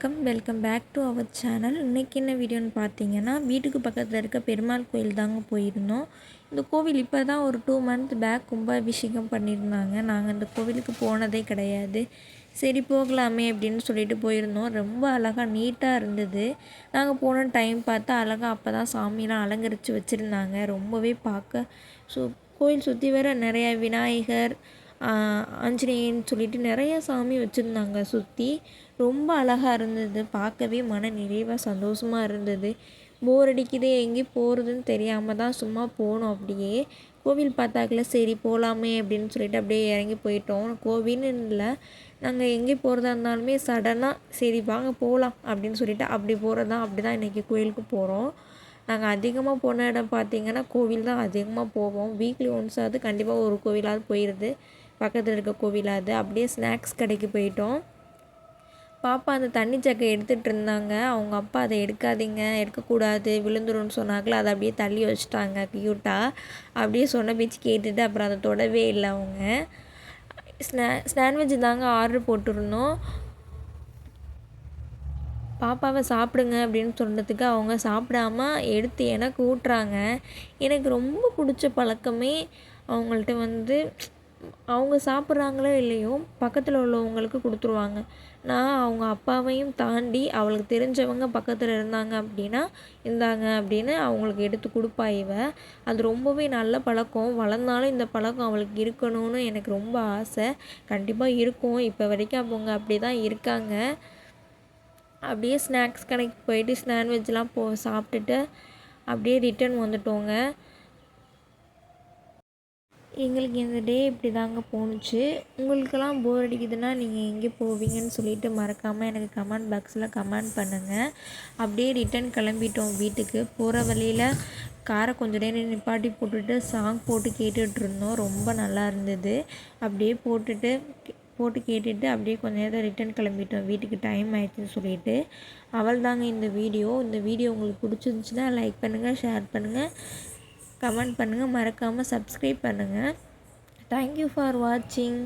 வணக்கம். Welcome back to our channel இன்றைக்கி என்ன வீடியோன்னு பார்த்தீங்கன்னா வீட்டுக்கு பக்கத்தில் இருக்க பெருமாள் கோயில் தாங்க போயிருந்தோம். இந்த கோவில் இப்போ தான் ஒரு டூ மந்த் பேக் கும்பாபிஷேகம் பண்ணியிருந்தாங்க. நாங்கள் இந்த கோவிலுக்கு போனதே கிடையாது. சரி போகலாமே அப்படின்னு சொல்லிட்டு போயிருந்தோம். ரொம்ப அழகாக நீட்டாக இருந்தது. நாங்கள் போன டைம் பார்த்தா அழகாக அப்போ தான் சாமியெலாம் அலங்கரித்து வச்சுருந்தாங்க. ரொம்பவே பார்க்க ஸோ கோயில் சுற்றி வர நிறைய விநாயகர் ஆஞ்சநேயன்னு சொல்லிட்டு நிறைய சாமி வச்சுருந்தாங்க சுற்றி ரொம்ப அழகாக இருந்தது. பார்க்கவே மன நிறைவாக சந்தோஷமாக இருந்தது. போர் அடிக்குது. எங்கேயும் போகிறதுன்னு தெரியாமல் தான் சும்மா போனோம் அப்படியே. கோவில் பார்த்தாக்கல சரி போகலாமே அப்படின்னு சொல்லிட்டு அப்படியே இறங்கி போயிட்டோம். கோவில்னு இல்லை. நாங்கள் எங்கே போகிறதா இருந்தாலுமே சடனாக சரி வாங்க போகலாம் அப்படின்னு சொல்லிட்டு அப்படி போகிறது தான் அப்படி தான் இன்றைக்கி கோயிலுக்கு போகிறோம் நாங்கள் அதிகமாக போன இடம் பார்த்திங்கன்னா கோவில் தான் அதிகமாக போவோம். வீக்லி ஒன்ஸாவது கண்டிப்பாக ஒரு கோவிலாவது போயிடுது பக்கத்தில் இருக்க கோவிலாவது அப்படியே ஸ்நாக்ஸ் கடைக்கு போயிட்டோம். பாப்பா அந்த தண்ணி சக்கை எடுத்துகிட்டு இருந்தாங்க. அவங்க அப்பா அதை எடுக்காதீங்க எடுக்கக்கூடாது விழுந்துரும்னு சொன்னாங்களே அதை அப்படியே தள்ளி வச்சுட்டாங்க க்யூட்டாக அப்படியே சொன்ன பேச்சு கேட்டுட்டு அப்புறம் அதை தொடவே இல்லை அவங்க. ஸ்நா ஸ்னாண்ட்விச் தாங்க ஆர்டர் போட்டிருந்தோம். பாப்பாவை சாப்பிடுங்க அப்படின்னு சொன்னதுக்கு அவங்க சாப்பிடாம எடுத்து எனக்கு ஊட்டுறாங்க. எனக்கு ரொம்ப பிடிச்ச பழக்கமே அவங்கள்ட்ட வந்து அவங்க சாப்பிட்றாங்களோ இல்லையோ பக்கத்தில் உள்ளவங்களுக்கு கொடுத்துருவாங்க. நான் அவங்க அப்பாவையும் தாண்டி அவளுக்கு தெரிஞ்சவங்க பக்கத்தில் இருந்தாங்க அப்படின்னா இருந்தாங்க அப்படின்னு அவங்களுக்கு எடுத்து கொடுப்பா இவ. அது ரொம்பவே நல்ல பழக்கம். வளர்ந்தாலும் இந்த பழக்கம் அவளுக்கு இருக்கணும்னு எனக்கு ரொம்ப ஆசை. கண்டிப்பாக இருக்கும். இப்போ வரைக்கும் அவங்க அப்படி தான் இருக்காங்க. அப்படியே ஸ்நாக்ஸ் கடைக்கு போயிட்டு ஸ்நான்வெஜ்லாம் போ சாப்பிட்டுட்டு அப்படியே ரிட்டர்ன் வந்துட்டோங்க. எங்களுக்கு இந்த டே இப்படி தாங்க போணுச்சு. உங்களுக்கெல்லாம் போர் அடிக்குதுன்னா நீங்கள் எங்கே போவீங்கன்னு சொல்லிட்டு மறக்காமல் எனக்கு கமெண்ட் பாக்ஸில் கமெண்ட் பண்ணுங்கள் அப்படியே ரிட்டன் கிளம்பிட்டோம் வீட்டுக்கு. போகிற வழியில் காரை கொஞ்சம் நேரம் நிப்பாட்டி போட்டுட்டு சாங் போட்டு கேட்டுட்டு இருந்தோம். ரொம்ப நல்லா இருந்தது. அப்படியே போட்டுட்டு போட்டு கேட்டுட்டு அப்படியே கொஞ்ச நேரம் ரிட்டன் கிளம்பிட்டோம். வீட்டுக்கு டைம் ஆயிடுச்சுன்னு சொல்லிட்டு. அவள் தாங்க இந்த வீடியோ இந்த வீடியோ உங்களுக்கு பிடிச்சிருந்துச்சின்னா லைக் பண்ணுங்கள் ஷேர் பண்ணுங்கள் கமெண்ட் பண்ணுங்கள் மறக்காமல் சப்ஸ்கிரைப் பண்ணுங்கள் தேங்க்யூ ஃபார் வாட்சிங்